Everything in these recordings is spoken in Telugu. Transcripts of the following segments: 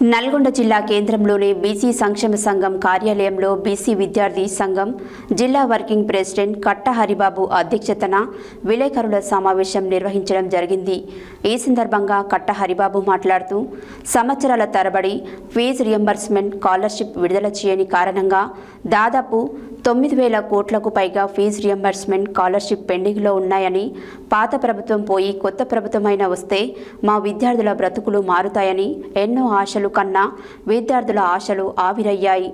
నల్గొండ జిల్లా కేంద్రంలోని బీసీ సంక్షేమ సంఘం కార్యాలయంలో బీసీ విద్యార్థి సంఘం జిల్లా వర్కింగ్ ప్రెసిడెంట్ కట్ట హరిబాబు అధ్యక్షతన విలేకరుల సమావేశం నిర్వహించడం జరిగింది. ఈ సందర్భంగా కట్ట హరిబాబు మాట్లాడుతూ సంవత్సరాల తరబడి ఫీజు రియంబర్స్మెంట్ స్కాలర్షిప్ విడుదల చేయని కారణంగా దాదాపు తొమ్మిది వేల కోట్లకు పైగా ఫీజు రియంబర్స్మెంట్ స్కాలర్షిప్ పెండింగ్లో ఉన్నాయని పాత ప్రభుత్వం పోయి కొత్త ప్రభుత్వమైన వస్తే మా విద్యార్థుల బ్రతుకులు మారుతాయని ఎన్నో ఆశలు కన్నా విద్యార్థుల ఆశలు ఆవిరయ్యాయి.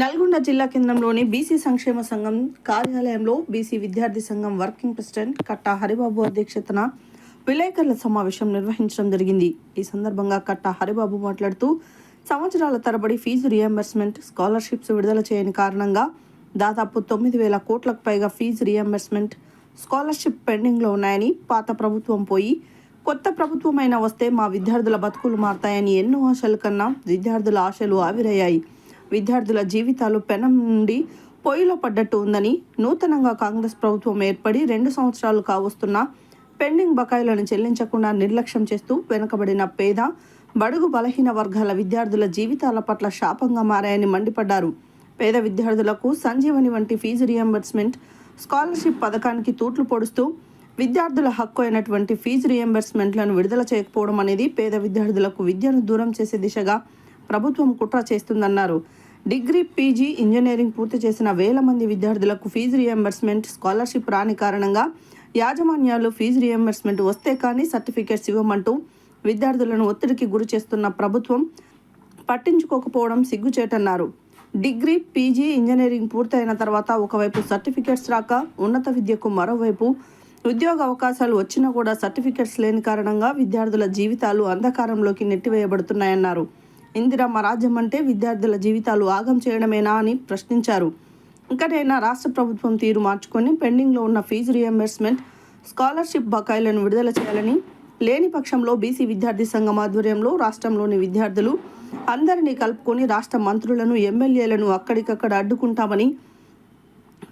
నల్గొండ జిల్లా కేంద్రంలోని బీసీ సంక్షేమ సంఘం కార్యాలయంలో బీసీ విద్యార్థి సంఘం వర్కింగ్ ప్రెసిడెంట్ కట్టా హరిబాబు అధ్యక్షతన విలేకరుల సమావేశం నిర్వహించడం జరిగింది. ఈ సందర్భంగా కట్టా హరిబాబు మాట్లాడుతూ సంవత్సరాల తరబడి ఫీజు రియంబర్స్మెంట్ స్కాలర్షిప్స్ విడుదల చేయని కారణంగా దాదాపు తొమ్మిది వేల కోట్లకు పైగా ఫీజు రియంబర్స్మెంట్ స్కాలర్షిప్ పెండింగ్లో ఉన్నాయని పాత ప్రభుత్వం పోయి కొత్త ప్రభుత్వమైనా వస్తే మా విద్యార్థుల బతుకులు మారతాయని ఎన్నో ఆశల కన్నా విద్యార్థుల ఆశలు ఆవిరయ్యాయి. విద్యార్థుల జీవితాలు పెనం నుండి పొయ్యిలో పడ్డట్టు ఉందని నూతనంగా కాంగ్రెస్ ప్రభుత్వం ఏర్పడి రెండు సంవత్సరాలు కావస్తున్నా పెండింగ్ బకాయిలను చెల్లించకుండా నిర్లక్ష్యం చేస్తూ వెనుకబడిన పేద బడుగు బలహీన వర్గాల విద్యార్థుల జీవితాల పట్ల శాపంగా మారాయని మండిపడ్డారు. పేద విద్యార్థులకు సంజీవని వంటి ఫీజు రియంబర్స్మెంట్ స్కాలర్షిప్ పథకానికి తూట్లు పొడుస్తూ విద్యార్థుల హక్కు అయినటువంటి ఫీజు రియంబర్స్మెంట్లను విడుదల చేయకపోవడం అనేది పేద విద్యార్థులకు విద్యను దూరం చేసే దిశగా ప్రభుత్వం కుట్ర చేస్తుందన్నారు. డిగ్రీ పీజీ ఇంజనీరింగ్ పూర్తి చేసిన వేల మంది విద్యార్థులకు ఫీజు రియంబర్స్మెంట్ స్కాలర్షిప్ రాని కారణంగా యాజమాన్యాలు ఫీజు రియంబర్స్మెంట్ వస్తే కానీ సర్టిఫికేట్స్ ఇవ్వమంటూ విద్యార్థులను ఒత్తిడికి గురి చేస్తున్న ప్రభుత్వం పట్టించుకోకపోవడం సిగ్గుచేటన్నారు. డిగ్రీ పీజీ ఇంజనీరింగ్ పూర్తయిన తర్వాత ఒకవైపు సర్టిఫికేట్స్ రాక ఉన్నత విద్యకు మరోవైపు ఉద్యోగ అవకాశాలు వచ్చినా కూడా సర్టిఫికేట్స్ లేని కారణంగా విద్యార్థుల జీవితాలు అంధకారంలోకి నెట్టివేయబడుతున్నాయన్నారు. ఇందిరమ్మ రాజ్యం అంటే విద్యార్థుల జీవితాలు ఆగం చేయడమేనా అని ప్రశ్నించారు. ఇంకనైనా రాష్ట్ర ప్రభుత్వం తీరు మార్చుకొని పెండింగ్లో ఉన్న ఫీజు రియంబర్స్మెంట్ స్కాలర్షిప్ బకాయిలను విడుదల చేయాలని లేని పక్షంలో బీసీ విద్యార్థి సంఘం ఆధ్వర్యంలో రాష్ట్రంలోని విద్యార్థులు అందరినీ కలుపుకొని రాష్ట్ర మంత్రులను ఎమ్మెల్యేలను అక్కడికక్కడ అడ్డుకుంటామని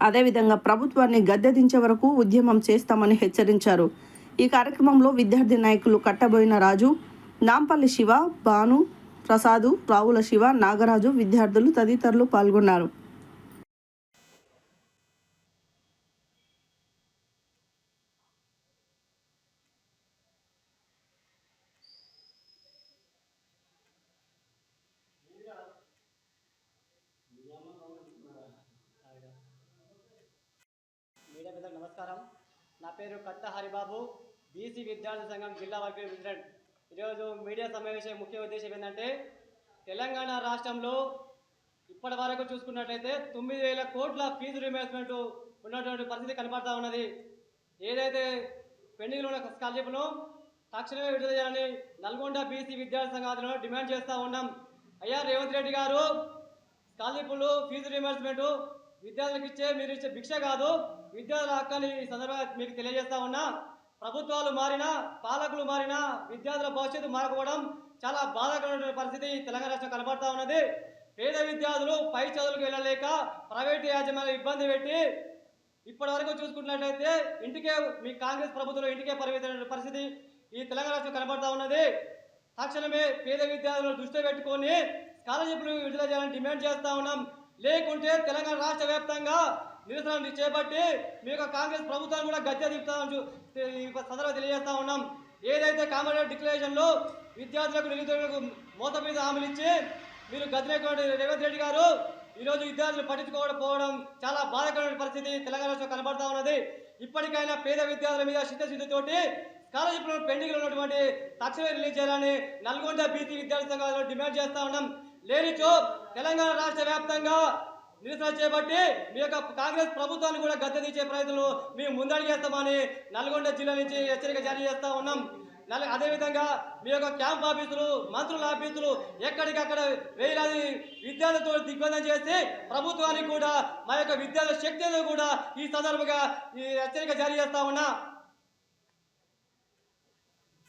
అదేవిధంగా ప్రభుత్వాన్ని గద్దెదించే వరకు ఉద్యమం చేస్తామని హెచ్చరించారు. ఈ కార్యక్రమంలో విద్యార్థి నాయకులు కట్టబోయిన రాజు నాంపల్లి శివ భాను ప్రసాదు రావుల శివ నాగరాజు విద్యార్థులు తదితరులు పాల్గొన్నారు మీడియా మిత్రులకు నమస్కారం. నా పేరు కట్ట హరిబాబు బీసీ విద్యార్థి సంఘం జిల్లా వర్గ ప్రెసిడెంట్. ఈరోజు మీడియా సమావేశం ముఖ్య ఉద్దేశం ఏంటంటే తెలంగాణ రాష్ట్రంలో ఇప్పటి వరకు చూసుకున్నట్లయితే తొమ్మిది వేల కోట్ల ఫీజు రిమేర్స్మెంట్ ఉన్నటువంటి పరిస్థితి కనపడతా ఉన్నది. ఏదైతే పెండింగ్లో ఉన్న స్కాలర్షిప్ను తక్షణమే విడుదల చేయాలని నల్గొండ బీసీ విద్యార్థి సంఘాలను డిమాండ్ చేస్తూ ఉన్నాం. అయ్యా రేవంత్ రెడ్డి గారు స్కాలర్షిప్లు ఫీజు రియంబర్స్మెంట్ విద్యార్థులకు ఇచ్చే మీరు ఇచ్చే భిక్ష కాదు. విద్యార్థుల హక్కని ఈ సందర్భంగా మీకు తెలియజేస్తా ఉన్నా. ప్రభుత్వాలు మారినా పాలకులు మారినా విద్యార్థుల భవిష్యత్తు మారకపోవడం చాలా బాధాకరమైన పరిస్థితి తెలంగాణ రాష్ట్రం కనబడతా ఉన్నది. పేద విద్యార్థులు పై చదువులకు వెళ్ళలేక ప్రైవేటు యాజమాన్యం ఇబ్బంది పెట్టి ఇప్పటి వరకు చూసుకున్నట్లయితే ఇంటికే మీ కాంగ్రెస్ ప్రభుత్వం ఇంటికే పరిమితమైన పరిస్థితి ఈ తెలంగాణ రాష్ట్రం కనబడతా ఉన్నది. తక్షణమే పేద విద్యార్థులను దృష్టిలో పెట్టుకొని స్కాలర్షిప్లు విడుదల చేయాలని డిమాండ్ చేస్తా ఉన్నాం. లేకుంటే తెలంగాణ రాష్ట్ర వ్యాప్తంగా నిరసన చేపట్టి మీ యొక్క కాంగ్రెస్ ప్రభుత్వాన్ని కూడా గద్దె దిగుతామని సందర్భంగా తెలియజేస్తా ఉన్నాం. ఏదైతే కామన్ డిక్లరేషన్లో విద్యార్థులకు నిరుద్యోగులకు మోత మీద హామీలు ఇచ్చి మీరు గద్దెనటువంటి రేవంత్ రెడ్డి గారు ఈరోజు విద్యార్థులు పట్టించుకోకపోవడం చాలా బాధకరమైన పరిస్థితి తెలంగాణ రాష్ట్రం కనబడతా ఉన్నది. ఇప్పటికైనా పేద విద్యార్థుల మీద చిత్తశుద్ధితోటి స్కాలర్షిప్లను పెండింగ్లో ఉన్నటువంటి తక్షణమే రిలీజ్ చేయాలని నల్గొండ బీసీ విద్యార్థి సంఘాలు డిమాండ్ చేస్తా ఉన్నాం. లేనిచో తెలంగాణ రాష్ట్ర వ్యాప్తంగా నిరసన చేపట్టి మీ యొక్క కాంగ్రెస్ ప్రభుత్వాన్ని కూడా గద్దెదించే ప్రయత్నంలో మేము ముందడిగేస్తామని నల్గొండ జిల్లా నుంచి హెచ్చరిక జారీ చేస్తూ ఉన్నాం. నల్ అదేవిధంగా మీ యొక్క క్యాంప్ ఆఫీసులు మంత్రుల ఆఫీసులు ఎక్కడికక్కడ వేలాది విద్యార్థులతో దిగ్బంధం చేసి ప్రభుత్వానికి కూడా మా యొక్క విద్యార్థుల శక్తిని కూడా ఈ సందర్భంగా ఈ హెచ్చరిక జారీ చేస్తా ఉన్నా.